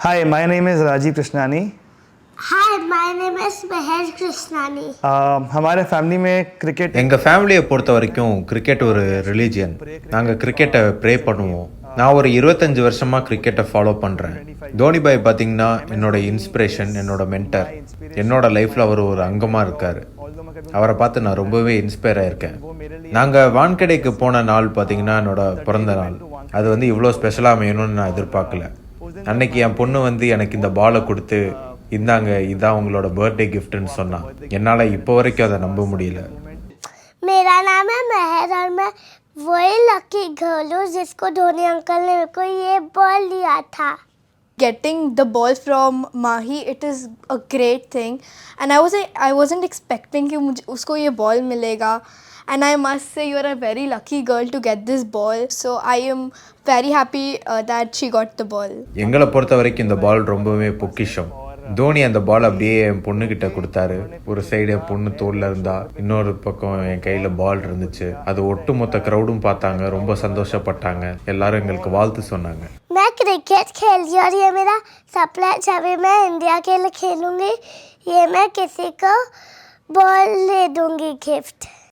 Hi, my name is Rajiv Krishnani. Hi, my name is Meher Krishnani. Uh, हमारे family में cricket எங்கள் ஃபேமிலியை பொறுத்த வரைக்கும் கிரிக்கெட் ஒரு ரிலீஜியன் நாங்கள் கிரிக்கெட்டை ப்ரே பண்ணுவோம் நான் ஒரு இருபத்தஞ்சு வருஷமாக கிரிக்கெட்டை ஃபாலோ பண்ணுறேன் தோனி பாய் பார்த்தீங்கன்னா என்னோட இன்ஸ்பிரேஷன் என்னோட மென்டர் என்னோட லைஃப்பில் அவர் ஒரு அங்கமாக இருக்கார் அவரை பார்த்து நான் ரொம்பவே இன்ஸ்பயர் ஆயிருக்கேன் நாங்கள் வான்கடைக்கு போன நாள் பார்த்தீங்கன்னா என்னோட பிறந்த நாள் அது வந்து இவ்வளோ ஸ்பெஷலாக அமையணும்னு நான் எதிர்பார்க்கல அன்னைக்கு என் பொண்ணு வந்து எனக்கு இந்த பாலை கொடுத்து இந்தாங்க இதான் உங்களோட பர்த்டே கிஃப்ட்னு சொன்னான் என்னால் இப்போ வரைக்கும் அதை நம்ப முடியல मेरा नाम है मेहर और मैं वही लकी गर्ल हूँ जिसको धोनी अंकल ने मेरे को ये बॉल दिया था getting the ball from Mahi it is a great thing and I was I wasn't expecting कि मुझे उसको ये ball मिलेगा and I must say you are a very lucky girl to get this ball so I am very happy uh, that she got the ball எங்களை பொறுத்த வரைக்கும் இந்த பால் ரொம்பவே பொக்கிஷம் தோனி அந்த பால் அப்படியே என் பொண்ணுகிட்ட கொடுத்தாரு ஒரு சைடு என் பொண்ணு தோல்ல இருந்தா இன்னொரு பக்கம் என் கையில பால் இருந்துச்சு அது ஒட்டுமொத்த க்ரௌடும் பார்த்தாங்க ரொம்ப சந்தோஷப்பட்டாங்க எல்லாரும் எங்களுக்கு வாழ்த்து சொன்னாங்க मैं क्रिकेट खेलती हूँ और ये मेरा सपना है जब भी मैं इंडिया के लिए खेलूँगी ये मैं किसी को बॉल दे दूँगी गिफ्ट